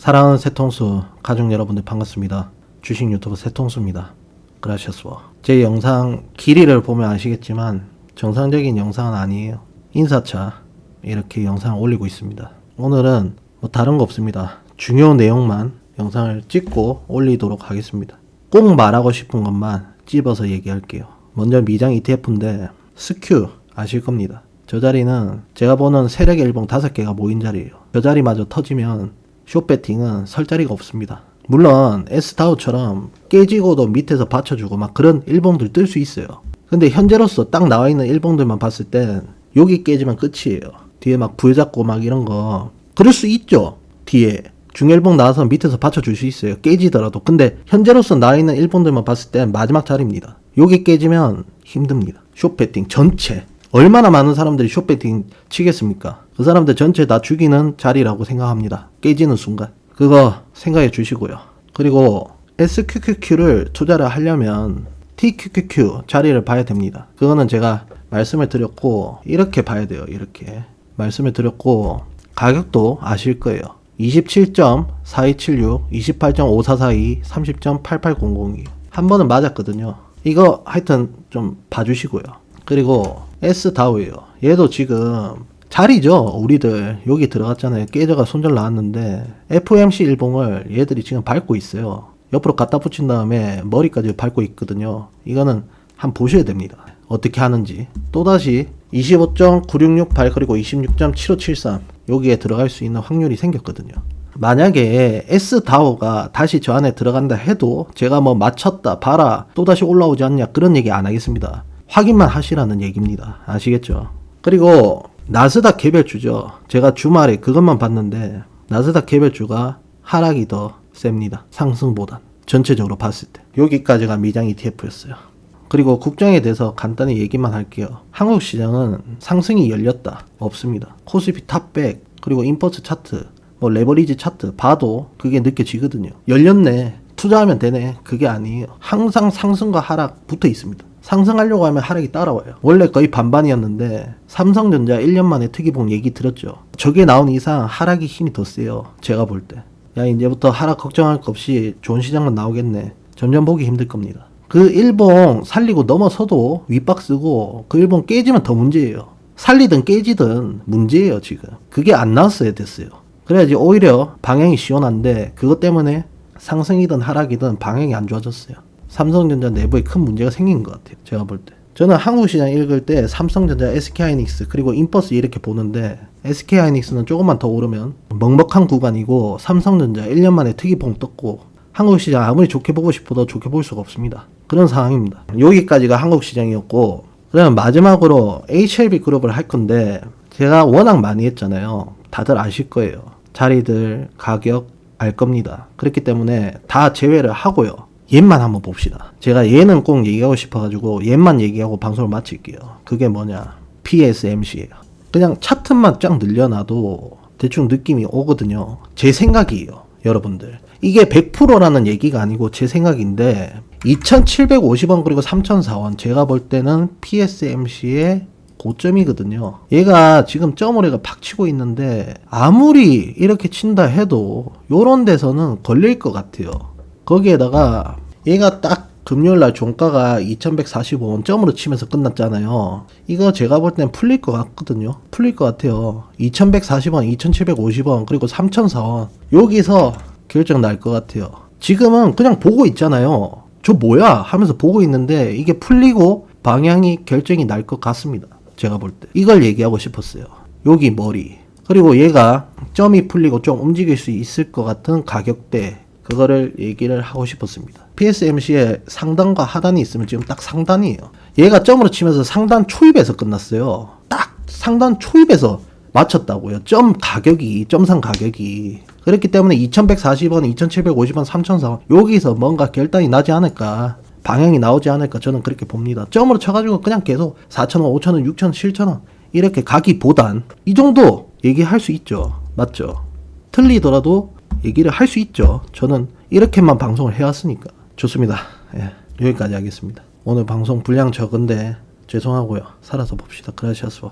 사랑하는 세통수 가족 여러분들 반갑습니다. 주식 유튜브 세통수입니다. 그라시아스워. 제 영상 길이를 보면 아시겠지만 정상적인 영상은 아니에요. 인사차 이렇게 영상 올리고 있습니다. 오늘은 뭐 다른 거 없습니다. 중요 내용만 영상을 찍고 올리도록 하겠습니다. 꼭 말하고 싶은 것만 찝어서 얘기할게요. 먼저 미장 ETF인데 스큐 아실 겁니다. 저 자리는 제가 보는 세력의 일봉 다섯 개가 모인 자리예요. 저 자리마저 터지면 숏배팅은 설 자리가 없습니다. 물론 S다우처럼 깨지고도 밑에서 받쳐주고 막 그런 일봉들 뜰 수 있어요. 근데 현재로서 딱 나와 있는 일봉들만 봤을 땐 여기 깨지면 끝이에요. 뒤에 막 부여잡고 막 이런 거 그럴 수 있죠. 뒤에 중일봉 나와서 밑에서 받쳐줄 수 있어요. 깨지더라도. 근데 현재로서 나와 있는 일봉들만 봤을 땐 마지막 자리입니다. 여기 깨지면 힘듭니다. 숏배팅 전체 얼마나 많은 사람들이 숏배팅 치겠습니까? 그 사람들 전체 다 죽이는 자리라고 생각합니다. 깨지는 순간. 그거 생각해 주시고요. 그리고 SQQQ를 투자를 하려면 TQQQ 자리를 봐야 됩니다. 그거는 제가 말씀을 드렸고, 이렇게 봐야 돼요. 이렇게. 말씀을 드렸고, 가격도 아실 거예요. 27.4276, 28.5442, 30.8800이. 한 번은 맞았거든요. 이거 하여튼 좀 봐주시고요. 그리고 S다우예요. 얘도 지금 자리죠. 우리들 여기 들어갔잖아요. 깨져가 손절 나왔는데 FOMC 일봉을 얘들이 지금 밟고 있어요. 옆으로 갖다 붙인 다음에 머리까지 밟고 있거든요. 이거는 한번 보셔야 됩니다. 어떻게 하는지. 또다시 25.9668 그리고 26.7573 여기에 들어갈 수 있는 확률이 생겼거든요. 만약에 S다오가 다시 저 안에 들어간다 해도 제가 뭐 맞췄다 봐라 또다시 올라오지 않냐 그런 얘기 안 하겠습니다. 확인만 하시라는 얘기입니다. 아시겠죠? 그리고 나스닥 개별주죠. 제가 주말에 그것만 봤는데 나스닥 개별주가 하락이 더 셉니다. 상승보단 전체적으로 봤을 때 여기까지가 미장 ETF였어요. 그리고 국정에 대해서 간단히 얘기만 할게요. 한국 시장은 상승이 열렸다 없습니다. 코스피 탑백 그리고 인버스 차트 뭐 레버리지 차트 봐도 그게 느껴지거든요. 열렸네. 투자하면 되네. 그게 아니에요. 항상 상승과 하락 붙어 있습니다. 상승하려고 하면 하락이 따라와요. 원래 거의 반반이었는데 삼성전자 1년 만에 특이봉 얘기 들었죠. 저게 나온 이상 하락이 힘이 더 세요. 제가 볼 때. 야 이제부터 하락 걱정할 거 없이 좋은 시장만 나오겠네. 점점 보기 힘들 겁니다. 그 일봉 살리고 넘어서도 윗박 쓰고 그 일봉 깨지면 더 문제예요. 살리든 깨지든 문제예요 지금. 그게 안 나왔어야 됐어요. 그래야지 오히려 방향이 시원한데 그것 때문에 상승이든 하락이든 방향이 안 좋아졌어요. 삼성전자 내부에 큰 문제가 생긴 것 같아요. 제가 볼 때. 저는 한국 시장 읽을 때 삼성전자, SK하이닉스 그리고 인버스 이렇게 보는데 SK하이닉스는 조금만 더 오르면 먹먹한 구간이고 삼성전자 1년 만에 특이봉 떴고 한국 시장 아무리 좋게 보고 싶어도 좋게 볼 수가 없습니다. 그런 상황입니다. 여기까지가 한국 시장이었고 그러면 마지막으로 HLB 그룹을 할 건데 제가 워낙 많이 했잖아요. 다들 아실 거예요. 자리들, 가격 알 겁니다. 그렇기 때문에 다 제외를 하고요. 얘만 한번 봅시다. 제가 얘는 꼭 얘기하고 싶어가지고 얘만 얘기하고 방송을 마칠게요. 그게 뭐냐? PSMC예요. 그냥 차트만 쫙 늘려놔도 대충 느낌이 오거든요. 제 생각이에요. 여러분들. 이게 100%라는 얘기가 아니고 제 생각인데 2,750원 그리고 3,004원 제가 볼 때는 PSMC의 고점이거든요. 얘가 지금 점을 얘가 팍 치고 있는데 아무리 이렇게 친다 해도 요런 데서는 걸릴 것 같아요. 거기에다가 얘가 딱 금요일날 종가가 2145원 점으로 치면서 끝났잖아요. 이거 제가 볼 땐 풀릴 것 같거든요. 풀릴 것 같아요. 2140원, 2750원, 그리고 3004원. 여기서 결정 날 것 같아요. 지금은 그냥 보고 있잖아요. 저 뭐야? 하면서 보고 있는데 이게 풀리고 방향이 결정이 날 것 같습니다. 제가 볼 때. 이걸 얘기하고 싶었어요. 여기 머리. 그리고 얘가 점이 풀리고 좀 움직일 수 있을 것 같은 가격대. 그거를 얘기를 하고 싶었습니다. PSMC에 상단과 하단이 있으면 지금 딱 상단이에요. 얘가 점으로 치면서 상단 초입에서 끝났어요. 딱 상단 초입에서 맞췄다고요. 점 가격이, 점상 가격이. 그렇기 때문에 2140원, 2750원, 3004원. 여기서 뭔가 결단이 나지 않을까. 방향이 나오지 않을까. 저는 그렇게 봅니다. 점으로 쳐가지고 그냥 계속 4,000원, 5,000원, 6,000원, 7,000원. 이렇게 가기보단 이 정도 얘기할 수 있죠. 맞죠? 틀리더라도 얘기를 할 수 있죠. 저는 이렇게만 방송을 해왔으니까. 좋습니다. 예, 여기까지 하겠습니다. 오늘 방송 분량 적은데 죄송하고요. 살아서 봅시다. 그라시아스.